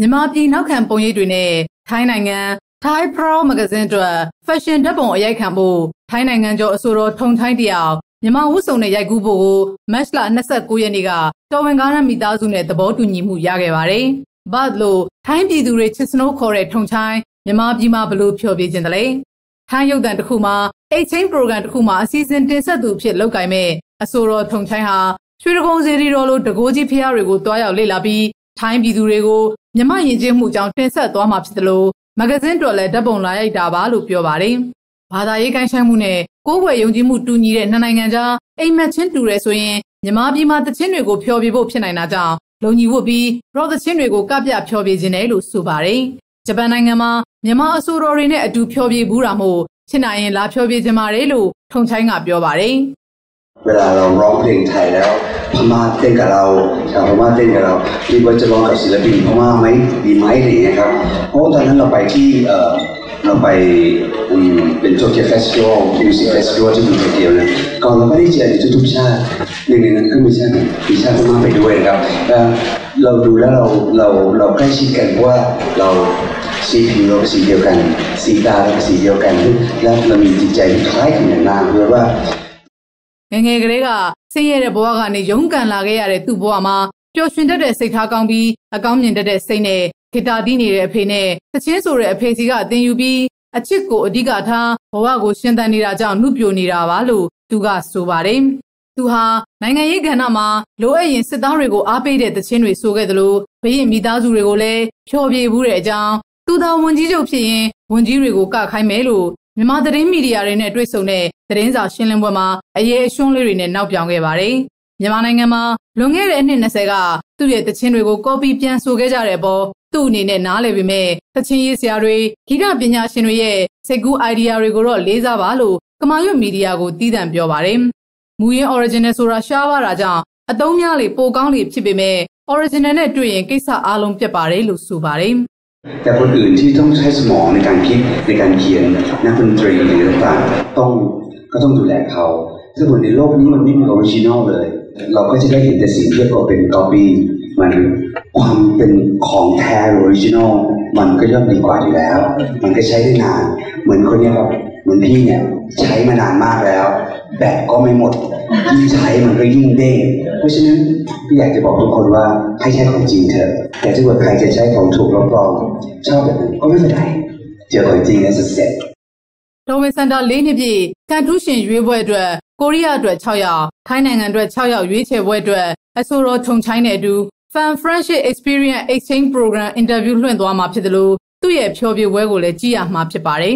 မြန်မာပြည်နောက်ခံပုံရိပ်တွေနဲ့ထိုင်းနိုင်ငံ Thai Pro Magazine အတွက် fashion ဓာတ်ပုံအရိုက်ခံဖို့ထိုင်းနိုင်ငံကျော်အဆိုတော်ထုံထိုင်းတယောက်မြန်မာဝတ်စုံနဲ့ရိုက်ကူးဖို့ကိုမတ်လ29ရက်နေ့ကတော်ဝင်ကားနဲ့မိသားစုနဲ့သဘောတူညီမှုရခဲ့ပါတယ်။ဘတ်လို့ထိုင်းပြည်သူတွေချစ်စနိုးခေါ်တဲ့ထုံချိုင်းမြန်မာပြည်မှာဘလို့ဖျော်ပြခြင်းတလဲ။ထိုင်းရုပ်သံတစ်ခုမှာ exchange program တစ်ခုမှာအစီအစဉ်တင်ဆက်သူဖြစ်လုပ်ကိုင်မဲ့အဆိုတော်ထုံချိုင်းဟာရွှေတကုံစီရီတော်လိုတကိုးကြီးဖျားတွေကိုတွားရောက်လေ့လာပြီးထိုင်းပြည်သူတွေကို မြမယဉ်ကျေးမှုကြောင့်တင်ဆက်သွားမှာဖြစ်တယ်လို့မဂဇင်းတော်လည်းဓာတ်ပုံလာရိုက်တာပါလို့ပြောပါတယ်။ဘာသာရေးကိုင်းဆိုင်မှုနဲ့ကိုယ်ွယ်ယုံကြည်မှုတူညီတဲ့နှစ်နိုင်ငံကြားအိမ်မက်ချင်းတူရဲဆိုရင်မြမပြည်မှာတချင်းတွေကိုဖျော်ပြဖို့ဖြစ်နိုင်တာကြောင့်လုံညီဝတ်ပြီးရော့သချင်းတွေကိုကပြဖျော်ပြခြင်းတယ်လို့ဆိုပါတယ်။ဂျပန်နိုင်ငံမှာမြန်မာအဆိုတော်တွေနဲ့အတူဖျော်ပြဘူးတာမို့ချစ်နိုင်ရင်လာဖျော်ပြခြင်းပါတယ်လို့ထုံချိုင်းကပြောပါတယ်။ เวลาเราร้องเพลงไทยแล้วพม่าเต้นกับเราชาวพม่าเต้นกับเราคิดว่าจะร้องกับศิลปินพม่าไหมดีไหมอะไรอย่างเงี้ยครับเพราะตอนนั้นเราไปที่เออเราไปเป็นโตเกียวเฟสติวัลมิวสิกเฟสติวัลที่อยู่โตเกียวนะก่อนเราไม่ได้เจอในทุกๆชาติหนึ่งในนั้นก็มีชาติมีชาติพม่าไปด้วยนะครับเราดูแล้วเราเราเราใกล้ชิดกันว่าเราสีผิวเราสีเดียวกัน สีตาเราสีเดียวกัน แล้วเรามีจิตใจที่คล้ายกันอย่างมากด้วยว่า ငငယ်ကလေးကဆင်းရဲတဲ့ဘဝကနေရုန်းကန်လာခဲ့ရတဲ့သူ့ဘဝမှာပျော်ရွှင်တတ်တဲ့စိတ်ထားကောင်းပြီးအကောင်းမြင်တတ်တဲ့စိတ်နဲ့ဂီတာတီးနေတဲ့အဖေနဲ့သချင်းဆိုတဲ့အဖေစီကအသင်ယူပြီးအချစ်ကိုအဓိကထားဘဝကိုရှင်သန်နေတာကြောင့်နှုတ်ပြနေတာပါလို့သူကဆိုပါတယ်။သူဟာနိုင်ငံရေးကဏ္ဍမှာလိုအပ်ရင်စစ်သားတွေကိုအားပေးတဲ့သချင်းတွေဆိုခဲ့သလိုဘရင်မိသားစုတွေကိုလည်းဖျော်ဖြေဘူးတဲ့အကြောင်းသူသာဝန်ကြီးချုပ်ဖြစ်ရင်ဝန်ကြီးတွေကိုကခိုင်းမယ်လို့ မြန်မာသတင်းမီဒီယာတွေနဲ့တွေ့ဆုံတဲ့သတင်းစာရှင်းလင်းပွဲမှာအရေးအရှုံးလေးတွေနဲ့နောက်ပြောင်ခဲ့ပါတယ်။မြန်မာနိုင်ငံမှာလွန်ခဲ့တဲ့အနှစ်20ကသူ့ရဲ့တခြင်းတွေကိုကော်ပီပြန်ဆိုခဲ့ကြတဲ့အပေါ်သူ့အနေနဲ့နားလည်ပေမဲ့တခြင်းရေးဆရာတွေဂီတပညာရှင်တွေရဲ့စိတ်ကူး idea တွေကိုတော့လေးစားပါလို့ကမာရွတ်မီဒီယာကိုတည်တံ့ပြောပါတယ်။မူရင်း original ဆိုတာရှားပါတာကြောင့်အသုံးများလေပိုကောင်းလေဖြစ်ပေမဲ့ original နဲ့တွေ့ရင်ကိစ္စအားလုံးပြတ်ပါတယ်လို့ဆိုပါတယ်။ แต่คนอื่นที่ต้องใช้สมองในการคิดในการเขียนนักดนตรีหรือต่างๆต้องก็ต้องดูแลเขาถ้าบนในโลกนี้มันไม่มีออริจินอลเลย เราก็จะได้เห็นแต่สิ่งที่เราเป็นก๊อปปี้มันความเป็นของแท้ออริจินอลมันก็ย่อมดีกว่าอยู่แล้ว มันก็ใช้ได้นาน เหมือนคนนี้ครับเหมือนพี่เนี่ยใช้มานานมากแล้ว แบตก็ไม่หมด ยิ่งใช้มันก็ยิ่งเด้งเพราะฉะนั้นพี่อยากจะบอกทุกคนว่าให้ใช้ของจริงเถอะแต่ถ้าเกิดใครจะใช้ของถูกรับรองชอบแบบนั้นก็ไม่เป็นไรเจอของจริงแล้วจะเสร็จတော်ဝင်စန်တာ၄နှစ်ပြည့်ကန်ထူးရှင်ရွေးပွဲအတွက်ကိုရီးယားအတွက်6ယောက်ထိုင်းနိုင်ငံအတွက်6ယောက်ရွေးချယ်ပွဲအတွက်အဆိုတော်ထုံချိုင်းတဲ့အတူ Fan Friendship Experience Exchange Program Interview လွှင့်သွားမှာဖြစ်တယ်လို့သူ့ရဲ့ဖြောပြပွဲကိုလည်းကြည့်ရမှာဖြစ်ပါတယ်